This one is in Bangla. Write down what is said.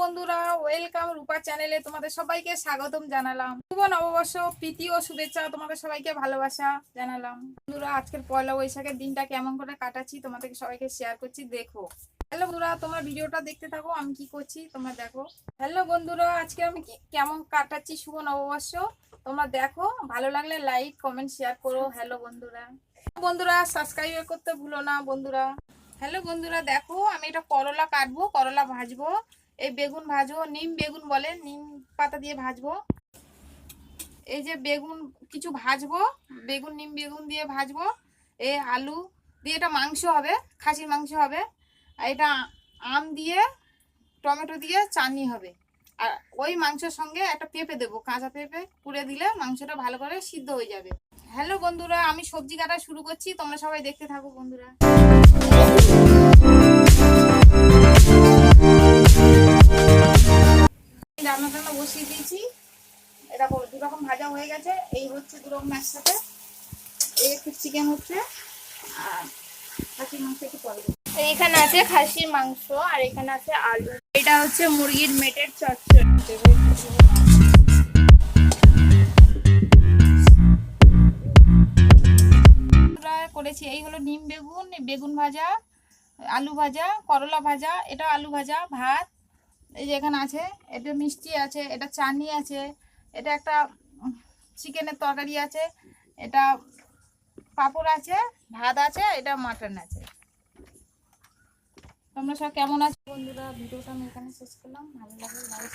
বন্ধুরা, ওয়েলকাম রূপা চ্যানেলে তোমাদের সবাইকে স্বাগতম জানালাম। শুভ নববর্ষ, প্রীতি ও শুভেচ্ছা তোমাদের সবাইকে ভালোবাসা জানালাম। বন্ধুরা, আজকের পয়লা বৈশাখের দিনটা কেমন করে কাটাচ্ছি তোমাদেরকে সবাইকে শেয়ার করছি, দেখো। হ্যালো বন্ধুরা, তোমরা ভিডিওটা দেখতে থাকো, আমি কি করছি তোমরা দেখো। হ্যালো বন্ধুরা, আজকে আমি কেমন কাটাচ্ছি শুভ নববর্ষ? তোমরা দেখো, ভালো লাগলে লাইক কমেন্ট শেয়ার করো, হ্যালো বন্ধুরা। বন্ধুরা সাবস্ক্রাইব করতে ভুলো না বন্ধুরা। হ্যালো বন্ধুরা, দেখো, আমি এটা করলা কাটবো, করলা ভাজবো। এই বেগুন ভাজবো, নিম বেগুন বলে, নিম পাতা দিয়ে ভাজবো। এই যে বেগুন, কিছু ভাজবো, বেগুন, নিম বেগুন দিয়ে ভাজবো। এই আলু দিয়ে এটা মাংস হবে, খাসির মাংস হবে। আর এটা আম দিয়ে, টমেটো দিয়ে চাটনি হবে। আর ওই মাংসের সঙ্গে একটা পেঁপে দেবো, কাঁচা পেঁপে পুড়ে দিলে মাংসটা ভালো করে সিদ্ধ হয়ে যাবে। হ্যালো বন্ধুরা, আমি সবজি কাটা শুরু করছি, তোমরা সবাই দেখতে থাকো বন্ধুরা। রান্না বসিয়ে দিয়েছি। এটা দু রকম ভাজা হয়ে গেছে। এই হচ্ছে দু রকম একসাথে। এই একটু চিকেন হচ্ছে। আর খাসির মাংস একটু পরে। এখানে আছে খাসির মাংস আর এখানে আছে আলু। এটা হচ্ছে মুরগির মেটের চচ্চড়ি। করেছি। এই হলো নিম বেগুন বেগুন ভাজা আলু ভাজা করলা ভাজা এটা আলু ভাজা ভাত এই যে এখানে আছে, এটা মিষ্টি আছে, এটা চাটনি আছে, এটা একটা চিকেনের তরকারি আছে, এটা পাপড় আছে, ভাত আছে, এটা মাটন আছে। তোমরা সব কেমন আছো? বন্ধুরা, ভিডিওটা আমি এখানে শেষ করলাম। ভালো লাগলে লাইক